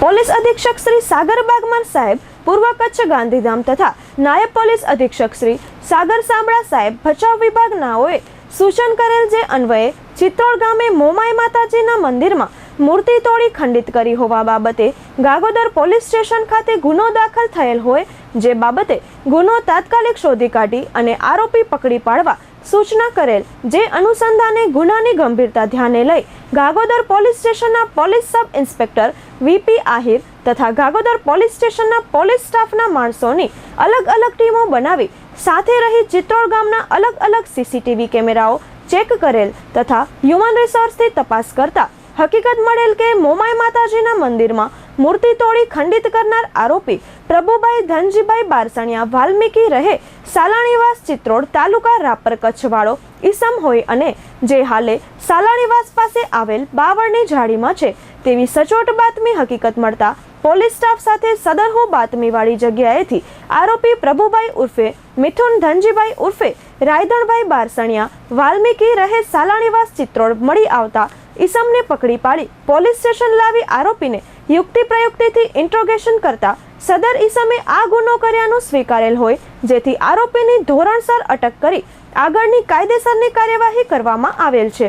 Police અધિક્ષક શ્રી સાગર બાગમાન સાહેબ, પૂર્વ કચ્છ ગાંધીધામ તથા નાયબ પોલીસ અધિક્ષક શ્રી સાગર સાંભળા સાહેબ, ભચાઉ વિભાગનાઓએ સૂચન કરેલ જે અન્વયે ચિત્રોડ ગામે મોમાઈ માતાજીના મંદિરમાં મૂર્તિ તોડી ખંડિત કરી હોવા બાબતે ગાગોદર પોલીસ સ્ટેશન ખાતે ગુનો દાખલ થયેલ હોય, જે બાબતે ગુનો તાત્કાલિક શોધી કાઢી અને આરોપી પકડી પાડવા સૂચના કરેલ જે અનુસંધાને ગુનાની ગંભીરતા ધ્યાને લઈ ગાગોદર પોલીસ સ્ટેશનના police sub inspector V P Ahir તથા ગાગોદર પોલીસ સ્ટેશનના પોલીસ સ્ટાફના માણસોની અલગ અલગ ટીમો બનાવી સાથે રહી ચિત્રોડ ગામના અલગ અલગ સીસીટીવી કેમેરાઓ ચેક કરેલ તથા હ્યુમન રિસોર્સથી તપાસ કરતા હકીકત મળેલ કે મોમાઈ માતાજીના મંદિરમાં મૂર્તિ તોડી ખંડિત કરનાર આરોપી પ્રભુભાઈ ધનજીભાઈ બારસણિયા વાલ્મીકી રહે સાલાણીવાસ ચિત્રોડ તાલુકા રાપર કચ્છવાળો ઈસમ હોય અને જે હાલે સાલાણીવાસ પાસે આવેલ બાવળની ઝાડીમાં છે. તેવી સચોટ બાતમી હકીકત મળતા પોલીસ સ્ટાફ સાથે સદરહુ બાતમીવાળી જગ્યાએથી આરોપી પ્રભુભાઈ ઉર્ફે મિથુન ધનજીભાઈ ઉર્ફે રાયધણભાઈ બારસણિયા, વાલ્મીકી રહે સાલાણીવાસ ચિત્રોડ મળી આવતા ઈસમને પકડી પાડી પોલીસ સ્ટેશન લાવી આરોપીને યુક્તિ પ્રયુક્તિથી ઇન્ટ્રોગેશન કરતા સદર ઈસમે આ ગુનો કર્યાનું સ્વીકારેલ હોય, જેથી આરોપીની ધોરણસર અટક કરી આગળની કાયદેસરની કાર્યવાહી કરવામાં આવેલ છે.